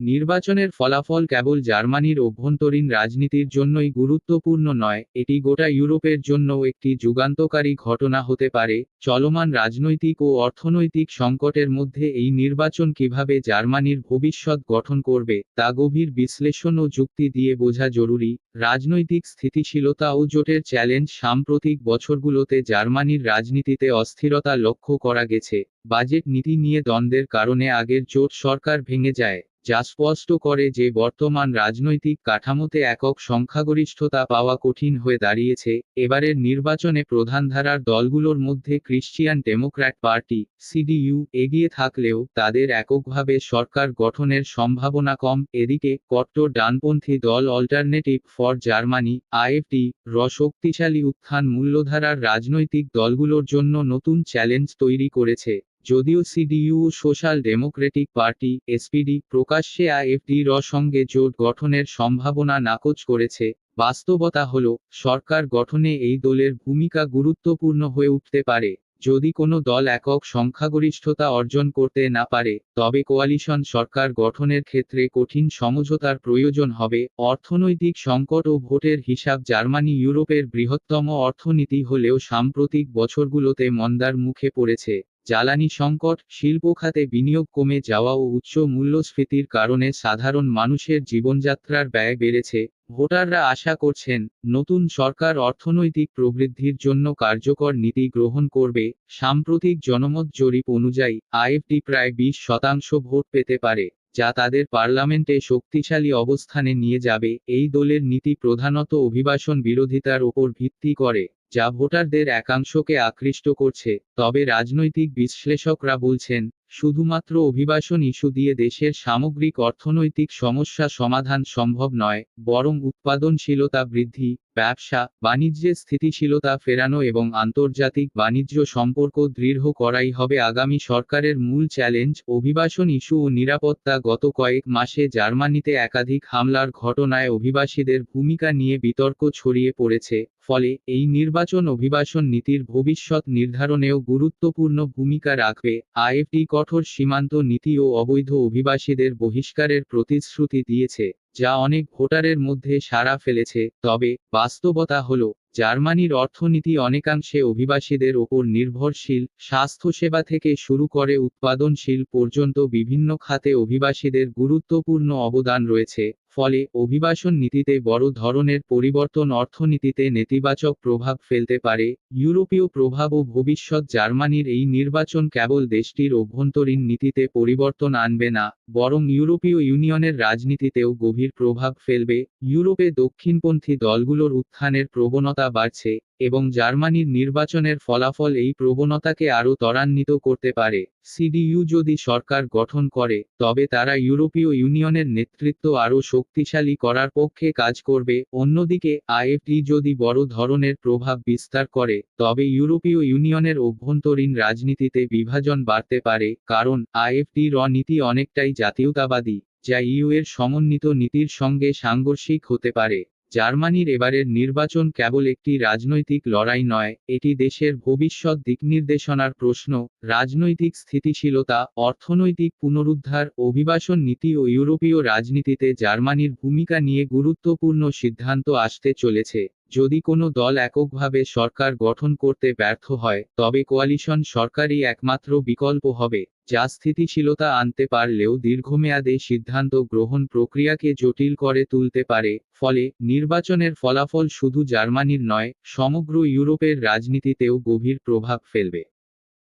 নির্বাচনের ফলাফল কেবল জার্মানির অভ্যন্তরীণ রাজনীতির জন্যই গুরুত্বপূর্ণ নয়, এটি গোটা ইউরোপের জন্যও একটি যুগান্তকারী ঘটনা হতে পারে, চলমান রাজনৈতিক ও অর্থনৈতিক সংকটের মধ্যে এই নির্বাচন কীভাবে জার্মানির ভবিষ্যৎ গঠন করবে, তা গভীর বিশ্লেষণ ও যুক্তি দিয়ে বোঝা জরুরি, রাজনৈতিক স্থিতিশীলতা ও জোটের চ্যালেঞ্জ সাম্প্রতিক বছরগুলোতে জার্মানির রাজনীতিতে অস্থিরতা লক্ষ্য করা গেছে, বাজেট নীতি নিয়ে দ্বন্দ্বের কারণে আগের জোট সরকার ভেঙে যায়। যা স্পষ্ট করে যে বর্তমান রাজনৈতিক কাঠামোতে একক সংখ্যাগরিষ্ঠতা পাওয়া কঠিন হয়ে দাঁড়িয়েছে, এবারের নির্বাচনে প্রধানধারার দলগুলোর মধ্যে ক্রিশ্চিয়ান ডেমোক্র্যাট পার্টি সিডিইউ এগিয়ে থাকলেও তাদের এককভাবে সরকার গঠনের সম্ভাবনা কম, এদিকে কট্টর ডানপন্থী দল অল্টারনেটিভ ফর জার্মানি আইএফটি, র শক্তিশালী উত্থান মূল্যধারার রাজনৈতিক দলগুলোর জন্য নতুন চ্যালেঞ্জ তৈরি করেছে। যদিও সিডিইউ ও সোশ্যাল ডেমোক্রেটিক পার্টি, এসপিডি, প্রকাশ্যে আইএফডির সঙ্গে জোট গঠনের সম্ভাবনা নাকচ করেছে, বাস্তবতা হল, সরকার গঠনে এই দলের ভূমিকা গুরুত্বপূর্ণ হয়ে উঠতে পারে, যদি কোনো দল একক সংখ্যাগরিষ্ঠতা অর্জন করতে না পারে, তবে কোয়ালিশন সরকার গঠনের ক্ষেত্রে কঠিন সমঝোতার প্রয়োজন হবে, অর্থনৈতিক সংকট ও ভোটের হিসাব জার্মানি ইউরোপের বৃহত্তম অর্থনীতি হলেও সাম্প্রতিক বছরগুলোতে মন্দার মুখে পড়েছে। জ্বালানি সংকট, শিল্প খাতে বিনিয়োগ কমে যাওয়া ও উচ্চ মূল্যস্ফীতির কারণে সাধারণ মানুষের জীবনযাত্রার ব্যয় বেড়েছে, ভোটাররা আশা করছেন, নতুন সরকার অর্থনৈতিক প্রবৃদ্ধির জন্য কার্যকর নীতি গ্রহণ করবে, সাম্প্রতিক জনমত জরিপ অনুযায়ী, আইএফটি প্রায় বিশ শতাংশ ভোট পেতে পারে। যা তাদের পার্লামেন্টে শক্তিশালী অবস্থানে নিয়ে যাবে, এই দলের নীতি প্রধানত অভিবাসন বিরোধিতার ওপর ভিত্তি করে, যা ভোটারদের একাংশকে আকৃষ্ট করছে। তবে রাজনৈতিক বিশ্লেষকরা বলছেন, শুধুমাত্র অভিবাসন ইস্যু দিয়ে দেশের সামগ্রিক অর্থনৈতিক সমস্যা সমাধান সম্ভব নয়, বরং উৎপাদনশীলতা বৃদ্ধি ব্যবসা বাণিজ্যে স্থিতিশীলতা ফেরানো এবং আন্তর্জাতিক বাণিজ্য সম্পর্ক দৃঢ় করাই হবে আগামী সরকারের মূল চ্যালেঞ্জ। অভিবাসন ইস্যু ও নিরাপত্তা গত কয়েক মাসে জার্মানিতে একাধিক হামলার ঘটনায় অভিবাসীদের ভূমিকা নিয়ে বিতর্ক ছড়িয়ে পড়েছে। ফলে এই নির্বাচন অভিবাসন নীতির ভবিষ্যৎ নির্ধারণেও গুরুত্বপূর্ণ ভূমিকা রাখবে। আইএফটি কঠোর সীমান্ত নীতি ও অবৈধ অভিবাসীদের বহিষ্কারের প্রতিশ্রুতি দিয়েছে। যা অনেক ভোটারের মধ্যে সাড়া ফেলেছে, তবে বাস্তবতা হল, জার্মানির অর্থনীতি অনেকাংশে অভিবাসীদের ওপর নির্ভরশীল, স্বাস্থ্যসেবা থেকে শুরু করে উৎপাদনশীল পর্যন্ত বিভিন্ন খাতে অভিবাসীদের গুরুত্বপূর্ণ অবদান রয়েছে। ফলে অভিবাসন নীতিতে বড় ধরনের পরিবর্তন অর্থনীতিতে নেতিবাচক প্রভাব ফেলতে পারে। ইউরোপীয় প্রভাব ও ভবিষ্যৎ জার্মানির এই নির্বাচন কেবল দেশটির অভ্যন্তরীণ নীতিতে পরিবর্তন আনবে না, বরং ইউরোপীয় ইউনিয়নের রাজনীতিতেও গভীর প্রভাব ফেলবে। ইউরোপে দক্ষিণপন্থী দলগুলোর উত্থানের প্রবণতা বাড়ছে। এবং জার্মানির নির্বাচনের ফলাফল এই প্রবণতাকে আরও ত্বরান্বিত করতে পারে। সিডিইউ যদি সরকার গঠন করে, তবে তারা ইউরোপীয় ইউনিয়নের নেতৃত্ব আরও শক্তিশালী করার পক্ষে কাজ করবে। অন্যদিকে, আইএফটি যদি বড় ধরনের প্রভাব বিস্তার করে, তবে ইউরোপীয় ইউনিয়নের অভ্যন্তরীণ রাজনীতিতে বিভাজন বাড়তে পারে, কারণ আইএফটি র নীতি অনেকটাই জাতীয়তাবাদী, যা ইউ এর সমন্বিত নীতির সঙ্গে সাংঘর্ষিক হতে পারে। জার্মানির এবারের নির্বাচন কেবল একটি রাজনৈতিক লড়াই নয়, এটি দেশের ভবিষ্যৎ দিকনির্দেশনার প্রশ্ন, রাজনৈতিক স্থিতিশীলতা, অর্থনৈতিক পুনরুদ্ধার, অভিবাসন নীতি ও ইউরোপীয় রাজনীতিতে জার্মানির ভূমিকা নিয়ে গুরুত্বপূর্ণ সিদ্ধান্ত আসতে চলেছে। যদি কোনো দল এককভাবে সরকার গঠন করতে ব্যর্থ হয়, তবে কোয়ালিশন সরকারই একমাত্র বিকল্প হবে, যা স্থিতিশীলতা আনতে পারলেও দীর্ঘমেয়াদে সিদ্ধান্ত গ্রহণ প্রক্রিয়াকে জটিল করে তুলতে পারে, ফলে নির্বাচনের ফলাফল শুধু জার্মানির নয়, সমগ্র ইউরোপের রাজনীতিতেও গভীর প্রভাব ফেলবে।